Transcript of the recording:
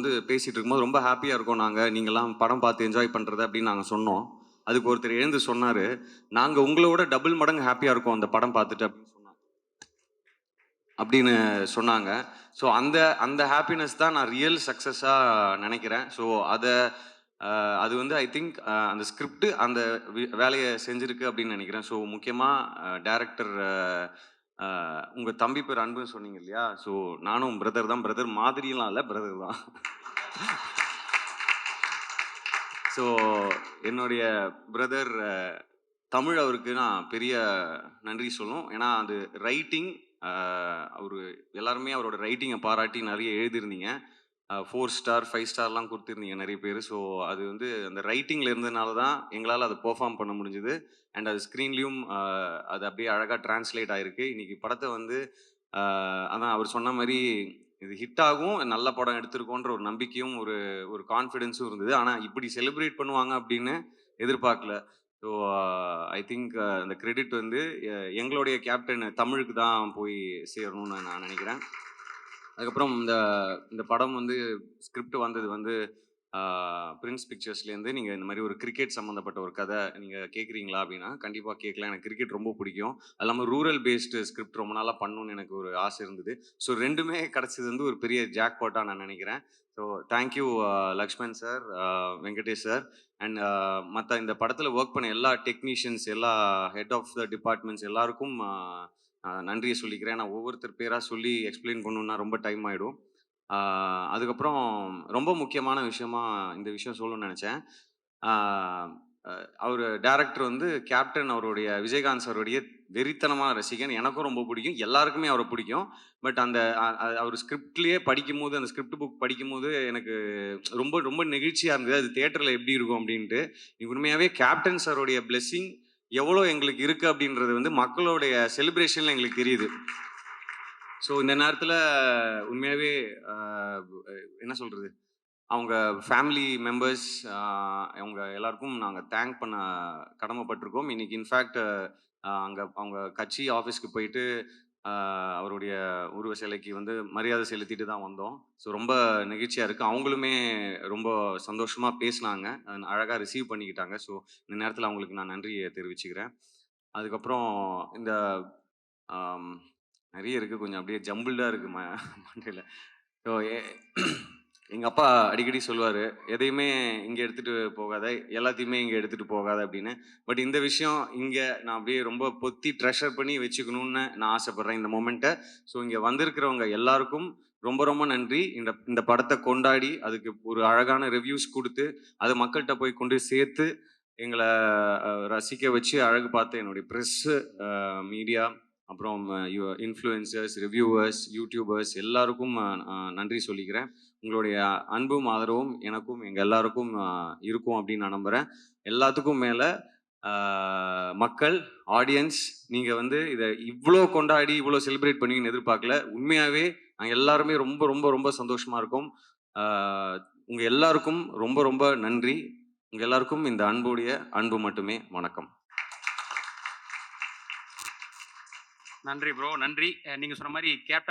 வந்து பேசிகிட்டு இருக்கும்போது ரொம்ப ஹாப்பியாக இருக்கோம் நாங்கள் நீங்களாம் படம் பார்த்து என்ஜாய் பண்ணுறது அப்படின்னு நாங்கள் சொன்னோம். அதுக்கு ஒருத்தர் எழுந்து சொன்னார் நாங்கள் உங்களோட டபுள் மடங்கு ஹாப்பியாக இருக்கோம் அந்த படம் பார்த்துட்டு அப்படின்னு சொன்னாங்க. அப்படின்னு சொன்னாங்க. ஸோ அந்த அந்த ஹாப்பினஸ் தான் நான் ரியல் சக்ஸஸாக நினைக்கிறேன். ஸோ அதை அது வந்து ஐ திங்க் அந்த ஸ்கிரிப்ட் அந்த வேலையை செஞ்சிருக்கு அப்படின்னு நினைக்கிறேன். ஸோ முக்கியமாக டேரக்டர் உங்கள் தம்பி பேர் அன்புன்னு சொன்னீங்க இல்லையா? ஸோ நானும் பிரதர் தான். பிரதர் மாதிரிலாம் இல்லை பிரதர் தான். ஸோ என்னுடைய பிரதர் தமிழ் அவருக்கு நான் பெரிய நன்றி சொல்லணும். ஏன்னா அது ரைட்டிங் அவர் எல்லாருமே அவரோட ரைட்டிங்கை பாராட்டி நிறைய எழுதியிருந்தீங்க. ஃபோர் ஸ்டார் ஃபைவ் ஸ்டார்லாம் கொடுத்துருந்தீங்க நிறைய பேர். ஸோ அது வந்து அந்த ரைட்டிங்கில் இருந்ததுனால தான் எங்களால் அதை பெர்ஃபார்ம் பண்ண முடிஞ்சுது. அண்ட் அது ஸ்க்ரீன்லேயும் அது அப்படியே அழகாக டிரான்ஸ்லேட் ஆயிருக்கு. இன்றைக்கி படத்தை வந்து அதான் அவர் சொன்ன மாதிரி இது ஹிட் ஆகும் நல்ல படம் எடுத்திருக்கோன்ற ஒரு நம்பிக்கையும் ஒரு ஒரு கான்ஃபிடென்ஸும் இருந்தது. ஆனால் இப்படி செலிப்ரேட் பண்ணுவாங்க அப்படின்னு எதிர்பார்க்கல. ஸோ ஐ திங்க் அந்த கிரெடிட் வந்து எங்களுடைய கேப்டன் தமிழுக்கு தான் போய் சேரணும்னு நான் நினைக்கிறேன். அதுக்கப்புறம் இந்த இந்த படம் வந்து ஸ்கிரிப்ட் வந்தது வந்து பிரின்ஸ் பிக்சர்ஸ்லேருந்து நீங்கள் இந்த மாதிரி ஒரு கிரிக்கெட் சம்மந்தப்பட்ட ஒரு கதை நீங்கள் கேட்குறீங்களா அப்படின்னா கண்டிப்பாக கேட்கலாம். எனக்கு கிரிக்கெட் ரொம்ப பிடிக்கும். அது இல்லாமல் ரூரல் பேஸ்டு ஸ்கிரிப்ட் ரொம்ப நாளாக பண்ணணும்னு எனக்கு ஒரு ஆசை இருந்தது. ஸோ ரெண்டுமே கிடச்சது வந்து ஒரு பெரிய ஜாக்பாட்டாக நான் நினைக்கிறேன். So thank you Lakshman sir Venkatesh sir and மற்ற இந்த படத்தில் ஒர்க் பண்ண எல்லா டெக்னீஷியன்ஸ் எல்லா ஹெட் ஆஃப் த டிபார்ட்மெண்ட்ஸ் எல்லாருக்கும் நன்றியை சொல்லிக்கிறேன். நான் ஒவ்வொருத்தர் பேராக சொல்லி எக்ஸ்பிளைன் பண்ணணுன்னா ரொம்ப டைம் ஆகிடும் அதுக்கப்புறம் ரொம்ப முக்கியமான விஷயமா இந்த விஷயம் சொல்லணும்னு நினச்சேன். அவர் டேரக்டர் வந்து கேப்டன் அவருடைய விஜயகாந்த் சாருடைய வெறித்தனமான ரசிகன். எனக்கும் ரொம்ப பிடிக்கும். எல்லாருக்குமே அவரை பிடிக்கும். பட் அந்த அவர் ஸ்கிரிப்ட்லேயே படிக்கும்போது அந்த ஸ்கிரிப்ட் புக் படிக்கும்போது எனக்கு ரொம்ப ரொம்ப நெகிழ்ச்சியாக இருந்தது. அது தேட்டரில் எப்படி இருக்கும் அப்படின்ட்டு. உண்மையாகவே கேப்டன் சாருடைய பிளெஸ்ஸிங் எவ்வளோ எங்களுக்கு இருக்குது அப்படின்றது வந்து மக்களுடைய செலிப்ரேஷனில் எங்களுக்கு தெரியுது. ஸோ இந்த நேரத்தில் உண்மையாகவே என்ன சொல்கிறது அவங்க ஃபேமிலி மெம்பர்ஸ் அவங்க எல்லாருக்கும் நாங்கள் தேங்க் பண்ண கடமைப்பட்டிருக்கோம். இன்னைக்கு இன்ஃபேக்ட் அங்கே அவங்க கட்சி ஆஃபீஸ்க்கு போயிட்டு ஆஹ், அவருடைய உருவ சிலைக்கு வந்து மரியாதை செலுத்திட்டு தான் வந்தோம். ஸோ ரொம்ப நெகிழ்ச்சியாக இருக்குது அவங்களுமே ரொம்ப சந்தோஷமாக பேசினாங்க. அழகாக ரிசீவ் பண்ணிக்கிட்டாங்க. ஸோ இந்த நேரத்தில் அவங்களுக்கு நான் நன்றியை தெரிவிச்சுக்கிறேன். அதுக்கப்புறம் இந்த ஆம், நிறைய இருக்குது கொஞ்சம் அப்படியே ஜம்பிள்டாக இருக்குது ம மண்டையில். ஸோ எங்கள் அப்பா அடிக்கடி சொல்லுவார் எதையுமே இங்கே எடுத்துகிட்டு போகாத எல்லாத்தையுமே இங்கே எடுத்துகிட்டு போகாத அப்படின்னு. பட் இந்த விஷயம் இங்கே நான் அப்படியே ரொம்ப பொத்தி ட்ரெஷர் பண்ணி வச்சுக்கணும்னு நான் ஆசைப்பட்றேன் இந்த மொமெண்ட்டை ஸோ இங்கே வந்திருக்கிறவங்க எல்லாருக்கும் ரொம்ப ரொம்ப நன்றி. இந்த இந்த படத்தை கொண்டாடி அதுக்கு ஒரு அழகான ரிவ்யூஸ் கொடுத்து அது மக்கள்கிட்ட போய் கொண்டு சேர்த்து எங்களை ரசிக்க வச்சு அழகு பார்த்து என்னுடைய ப்ரெஸ்ஸு மீடியா அப்புறம் இன்ஃப்ளூயன்சர்ஸ் ரிவ்யூவர்ஸ் யூடியூபர்ஸ் எல்லாருக்கும் நன்றி சொல்லிக்கிறேன். உங்களுடைய அன்பும் ஆதரவும் எனக்கும் எங்கள் எல்லாருக்கும் இருக்கும் அப்படின்னு நான் நம்புகிறேன் எல்லாத்துக்கும் மேலே மக்கள் ஆடியன்ஸ் நீங்கள் வந்து இதை இவ்வளோ கொண்டாடி இவ்வளோ செலிப்ரேட் பண்ணுவீங்கன்னு எதிர்பார்க்கல. உண்மையாகவே நாங்கள் எல்லாருமே ரொம்ப ரொம்ப ரொம்ப சந்தோஷமாக இருக்கோம். உங்கள் எல்லாருக்கும் ரொம்ப ரொம்ப நன்றி. உங்கள் எல்லாருக்கும் இந்த அன்புடைய அன்பு மட்டுமே. வணக்கம். நன்றி ப்ரோ நன்றி. நீங்க சொன்ன மாதிரி கேப்டன்